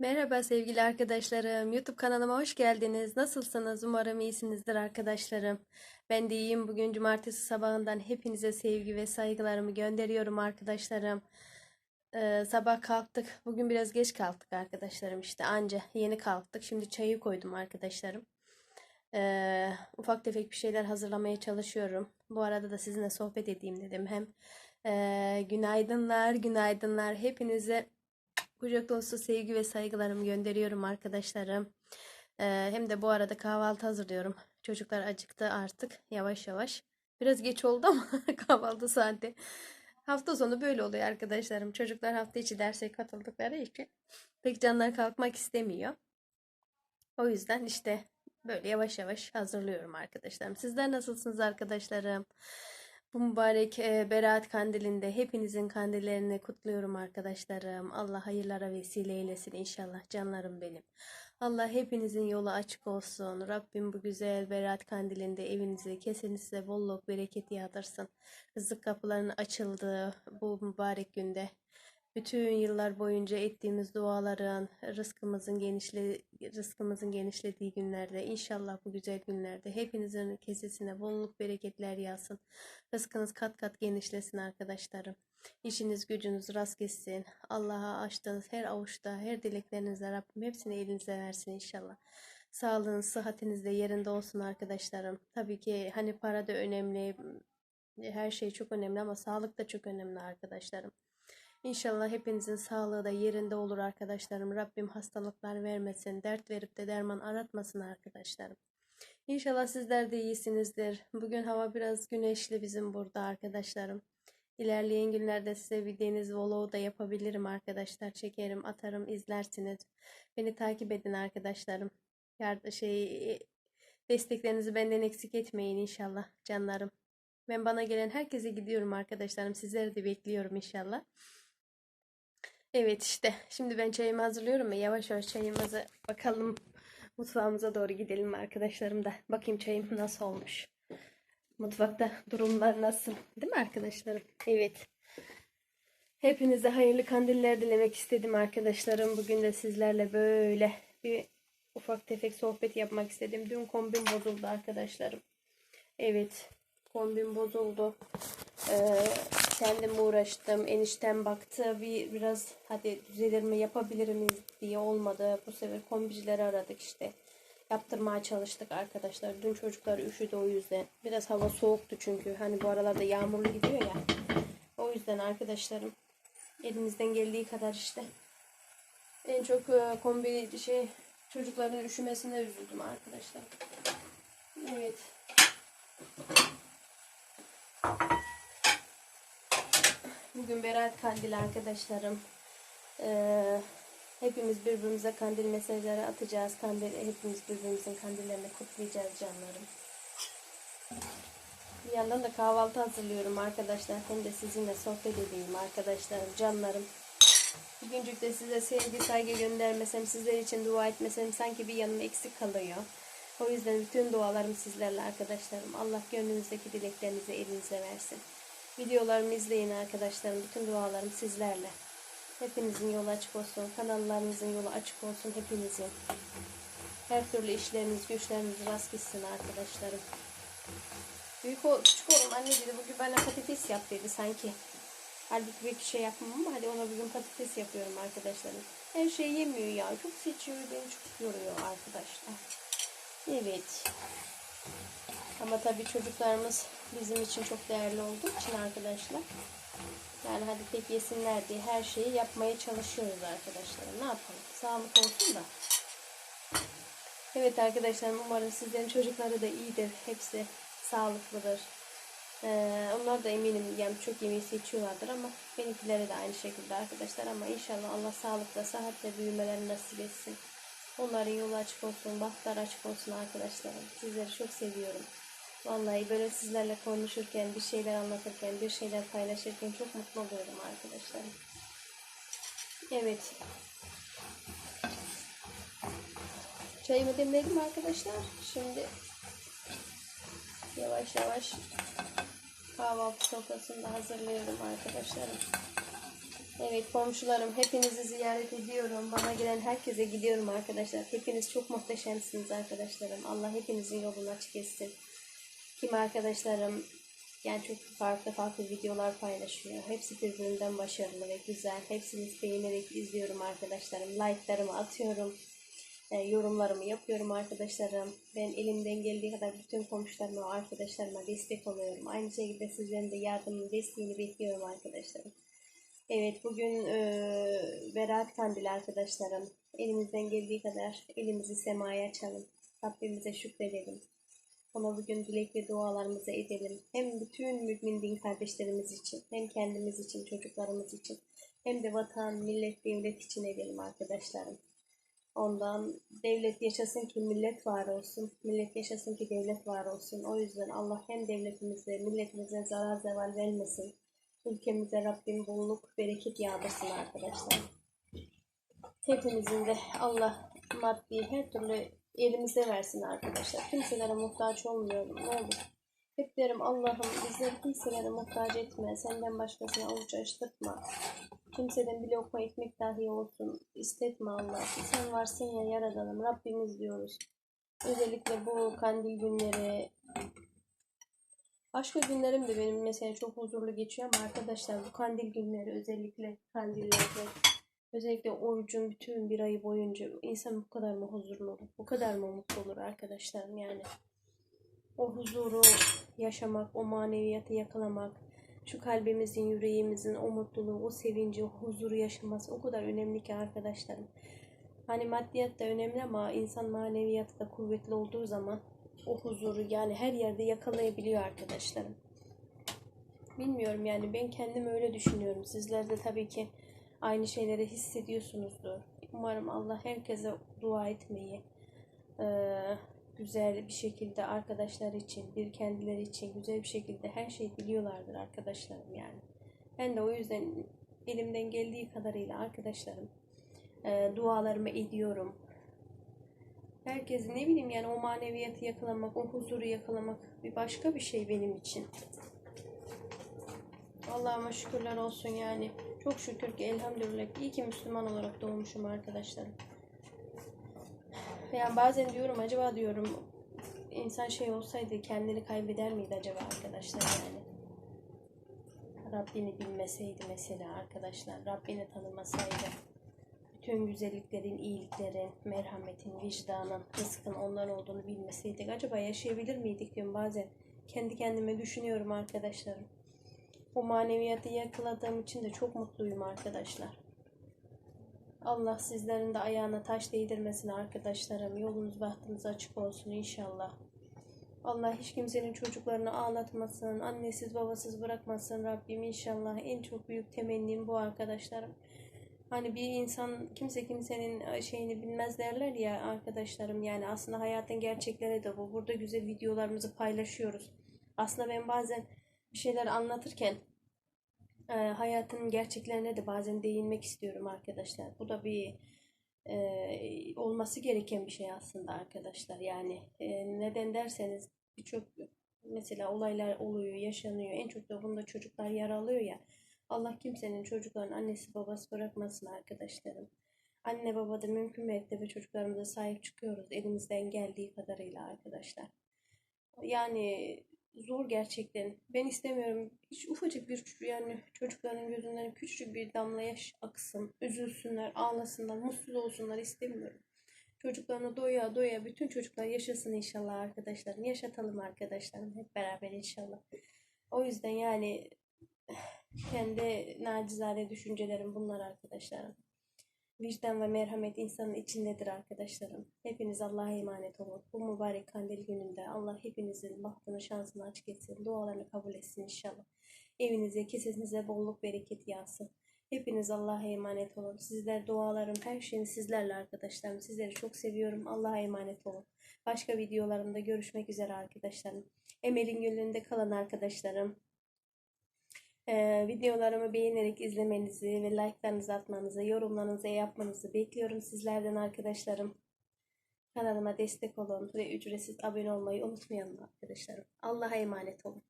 Merhaba sevgili arkadaşlarım. YouTube kanalıma hoş geldiniz. Nasılsınız? Umarım iyisinizdir arkadaşlarım. Ben de iyiyim. Bugün cumartesi sabahından hepinize sevgi ve saygılarımı gönderiyorum arkadaşlarım. Ee, sabah kalktık. Bugün biraz geç kalktık arkadaşlarım işte. Anca yeni kalktık. Şimdi çayı koydum arkadaşlarım. Ee, ufak tefek bir şeyler hazırlamaya çalışıyorum. Bu arada da sizinle sohbet edeyim dedim. Hem ee, günaydınlar, günaydınlar. Hepinize Kucak dolusu sevgi ve saygılarımı gönderiyorum arkadaşlarım. Ee, hem de bu arada kahvaltı hazırlıyorum. Çocuklar acıktı artık yavaş yavaş. Biraz geç oldu ama kahvaltı saati. Hafta sonu böyle oluyor arkadaşlarım. Çocuklar hafta içi derse katıldıkları için pek canlar kalkmak istemiyor. O yüzden işte böyle yavaş yavaş hazırlıyorum arkadaşlarım. Sizler nasılsınız arkadaşlarım? Bu mübarek e, Berat Kandili'nde hepinizin kandillerini kutluyorum arkadaşlarım. Allah hayırlara vesile eylesin inşallah canlarım benim. Allah hepinizin yolu açık olsun. Rabbim bu güzel Berat Kandili'nde evinize, kesenize bolluk, bereket yağdırsın. Rızık kapılarının açıldığı bu mübarek günde bütün yıllar boyunca ettiğimiz duaların, rızkımızın genişle rızkımızın genişlediği günlerde, inşallah bu güzel günlerde hepinizin kesesine bolluk bereketler yağsın. Rızkınız kat kat genişlesin arkadaşlarım. İşiniz gücünüz rast gitsin. Allah'a açtığınız her avuçta, her dileklerinizle Rabbim hepsini elinize versin inşallah. Sağlığınız, sıhhatiniz de yerinde olsun arkadaşlarım. Tabii ki hani para da önemli, her şey çok önemli ama sağlık da çok önemli arkadaşlarım. İnşallah hepinizin sağlığı da yerinde olur arkadaşlarım. Rabbim hastalıklar vermesin, dert verip de derman aratmasın arkadaşlarım. İnşallah sizler de iyisinizdir. Bugün hava biraz güneşli bizim burada arkadaşlarım. İlerleyen günlerde size bildiğiniz vlogu da yapabilirim arkadaşlar. Çekerim, atarım, izlersiniz. Beni takip edin arkadaşlarım. Yard şey desteklerinizi benden eksik etmeyin inşallah canlarım. Ben bana gelen herkese gidiyorum arkadaşlarım. Sizleri de bekliyorum inşallah. Evet işte şimdi ben çayımı hazırlıyorum ve yavaş yavaş çayımızı bakalım mutfağımıza doğru gidelim arkadaşlarım da. Bakayım çayım nasıl olmuş. Mutfakta durumlar nasıl? Değil mi arkadaşlarım? Evet. Hepinize hayırlı kandiller dilemek istedim arkadaşlarım. Bugün de sizlerle böyle bir ufak tefek sohbet yapmak istedim. Dün kombin bozuldu arkadaşlarım. Evet. Kombin bozuldu. Ee, kendim uğraştım. Enişten baktı. Bir, biraz hadi düzelir mi yapabilir miyiz diye olmadı. Bu sefer kombicileri aradık işte. Yaptırmaya çalıştık arkadaşlar. Dün çocuklar üşüdü o yüzden. Biraz hava soğuktu çünkü. Hani bu aralarda yağmurlu gidiyor ya. O yüzden arkadaşlarım elimizden geldiği kadar işte. En çok e, kombi şey çocukların üşümesine üzüldüm arkadaşlar. Evet. Bugün Berat Kandili arkadaşlarım. Ee, hepimiz birbirimize kandil mesajları atacağız. Kandil, hepimiz birbirimizin kandillerini kutlayacağız canlarım. Bir yandan da kahvaltı hazırlıyorum arkadaşlar. Hem de sizinle sohbet edeyim arkadaşlarım, canlarım. Bugüncük de size sevgi, saygı göndermesem, sizler için dua etmesem sanki bir yanım eksik kalıyor. O yüzden bütün dualarım sizlerle arkadaşlarım. Allah gönlünüzdeki dileklerinizi elinize versin. Videolarımı izleyin arkadaşlarım. Bütün dualarım sizlerle. Hepinizin yolu açık olsun. Kanallarınızın yolu açık olsun hepinizin. Her türlü işleriniz, güçleriniz rast gitsin arkadaşlarım. Büyük o, küçük oğlum anne dedi bugün bana patates yap dedi sanki. Halbuki bir şey yapmam ama hadi ona bugün patates yapıyorum arkadaşlarım. Her şey yemiyor ya. Çok seçiyor beni çok yoruyor arkadaşlar. Evet. Ama tabii çocuklarımız bizim için çok değerli olduğu için arkadaşlar. Yani hadi tek yesinler diye her şeyi yapmaya çalışıyoruz arkadaşlar. Ne yapalım? Sağlık olsun da. Evet arkadaşlar umarım sizlerin çocukları da iyidir. Hepsi sağlıklıdır. Ee, onlar da eminim yani çok yemeği seçiyorlardır ama benimkileri de aynı şekilde arkadaşlar ama inşallah Allah sağlıkla, sıhhatle büyümelerini nasip etsin. Onların yolu açık olsun, bahtlar açık olsun arkadaşlarım. Sizleri çok seviyorum. Vallahi böyle sizlerle konuşurken, bir şeyler anlatırken, bir şeyler paylaşırken çok mutlu oluyorum arkadaşlarım. Evet. Çayımı demledim arkadaşlar. Şimdi yavaş yavaş kahvaltı sofrasını da hazırlıyorum arkadaşlarım. Evet komşularım hepinizi ziyaret ediyorum. Bana gelen herkese gidiyorum arkadaşlar. Hepiniz çok muhteşemsiniz arkadaşlarım. Allah hepinizin yolunu açık etsin. Kim arkadaşlarım yani çok farklı farklı videolar paylaşıyor. Hepsi birbirinden başarılı ve güzel. Hepsini beğenerek izliyorum arkadaşlarım. Like'larımı atıyorum. E, yorumlarımı yapıyorum arkadaşlarım. Ben elimden geldiği kadar bütün komşularıma, arkadaşlarıma destek oluyorum. Aynı şekilde sizlerin de yardımını, desteğini bekliyorum arkadaşlarım. Evet bugün e, Berat Kandili arkadaşlarım. Elimizden geldiği kadar elimizi semaya açalım. Rabbimize şükredelim. Ona bugün dilek ve dualarımızı edelim. Hem bütün mümin din kardeşlerimiz için, hem kendimiz için, çocuklarımız için, hem de vatan, millet, devlet için edelim arkadaşlarım. Ondan devlet yaşasın ki millet var olsun. Millet yaşasın ki devlet var olsun. O yüzden Allah hem devletimize, milletimize zarar zeval vermesin. Ülkemize Rabbim bolluk, bereket yağdırsın arkadaşlar. Hepimizin de Allah maddi her türlü elimize versin arkadaşlar. Kimselere muhtaç olmayalım. Ne olur. Hep derim Allah'ım bizleri kimselere muhtaç etme. Senden başkasına avuç açtırtma. Kimseden bir lokma ekmek dahi olsun. istetme Allah. Sen varsın ya yaradanım. Rabbimiz diyoruz. Özellikle bu kandil günleri Başka günlerim de benim mesela çok huzurlu geçiyor ama arkadaşlar bu kandil günleri özellikle kandillerde özellikle orucun bütün bir ayı boyunca insan bu kadar mı huzurlu olur? Bu kadar mı mutlu olur arkadaşlarım yani? O huzuru yaşamak, o maneviyatı yakalamak, şu kalbimizin, yüreğimizin o mutluluğu, o sevinci, o huzuru yaşaması o kadar önemli ki arkadaşlarım. Hani maddiyat da önemli ama insan maneviyatı da kuvvetli olduğu zaman o huzuru yani her yerde yakalayabiliyor arkadaşlarım. Bilmiyorum yani ben kendim öyle düşünüyorum. Sizler de tabii ki aynı şeyleri hissediyorsunuzdur. Umarım Allah herkese dua etmeyi eee, güzel bir şekilde arkadaşlar için, bir kendileri için güzel bir şekilde her şeyi biliyorlardır arkadaşlarım yani. Ben de o yüzden elimden geldiği kadarıyla arkadaşlarım eee, dualarımı ediyorum. Herkes ne bileyim yani o maneviyatı yakalamak, o huzuru yakalamak bir başka bir şey benim için. Allah'ıma şükürler olsun yani. Çok şükür ki elhamdülillah iyi ki Müslüman olarak doğmuşum arkadaşlarım. Yani bazen diyorum acaba diyorum insan şey olsaydı kendini kaybeder miydi acaba arkadaşlar yani. Rabbini bilmeseydi mesela arkadaşlar. Rabbini tanımasaydı tüm güzelliklerin, iyiliklerin, merhametin, vicdanın, rızkın onlar olduğunu bilmeseydik acaba yaşayabilir miydik diyorum bazen. Kendi kendime düşünüyorum arkadaşlarım. O maneviyatı yakaladığım için de çok mutluyum arkadaşlar. Allah sizlerin de ayağına taş değdirmesin arkadaşlarım. Yolunuz bahtınız açık olsun inşallah. Allah hiç kimsenin çocuklarını ağlatmasın, annesiz babasız bırakmasın Rabbim inşallah. En çok büyük temennim bu arkadaşlarım. Hani bir insan kimse kimsenin e, şeyini bilmez derler ya arkadaşlarım yani aslında hayatın gerçekleri de bu. Burada güzel videolarımızı paylaşıyoruz. Aslında ben bazen bir şeyler anlatırken e, hayatın gerçeklerine de bazen değinmek istiyorum arkadaşlar. Bu da bir e, olması gereken bir şey aslında arkadaşlar. Yani e, neden derseniz birçok mesela olaylar oluyor, yaşanıyor. En çok da bunda çocuklar yer alıyor ya. Allah kimsenin çocukların annesi babası bırakmasın arkadaşlarım. Anne baba da mümkün mertebe çocuklarımıza sahip çıkıyoruz elimizden geldiği kadarıyla arkadaşlar. Yani zor gerçekten. Ben istemiyorum hiç ufacık bir yani çocukların gözünden küçücük bir damla yaş aksın, üzülsünler, ağlasınlar, mutsuz olsunlar istemiyorum. Çocuklarını doya doya bütün çocuklar yaşasın inşallah arkadaşlarım. Yaşatalım arkadaşlarım hep beraber inşallah. O yüzden yani kendi nacizane düşüncelerim bunlar arkadaşlarım. Vicdan ve merhamet insanın içindedir arkadaşlarım. Hepiniz Allah'a emanet olun. Bu mübarek kandil gününde Allah hepinizin bahtını şansını açık etsin. Dualarını kabul etsin inşallah. Evinize, kesesinize bolluk bereket yağsın. Hepiniz Allah'a emanet olun. Sizler dualarım, her şeyim sizlerle arkadaşlarım. Sizleri çok seviyorum. Allah'a emanet olun. Başka videolarımda görüşmek üzere arkadaşlarım. Emel'in gönlünde kalan arkadaşlarım. Ee, videolarımı beğenerek izlemenizi ve like'larınızı atmanızı, yorumlarınızı yapmanızı bekliyorum sizlerden arkadaşlarım. Kanalıma destek olun ve ücretsiz abone olmayı unutmayalım arkadaşlarım. Allah'a emanet olun.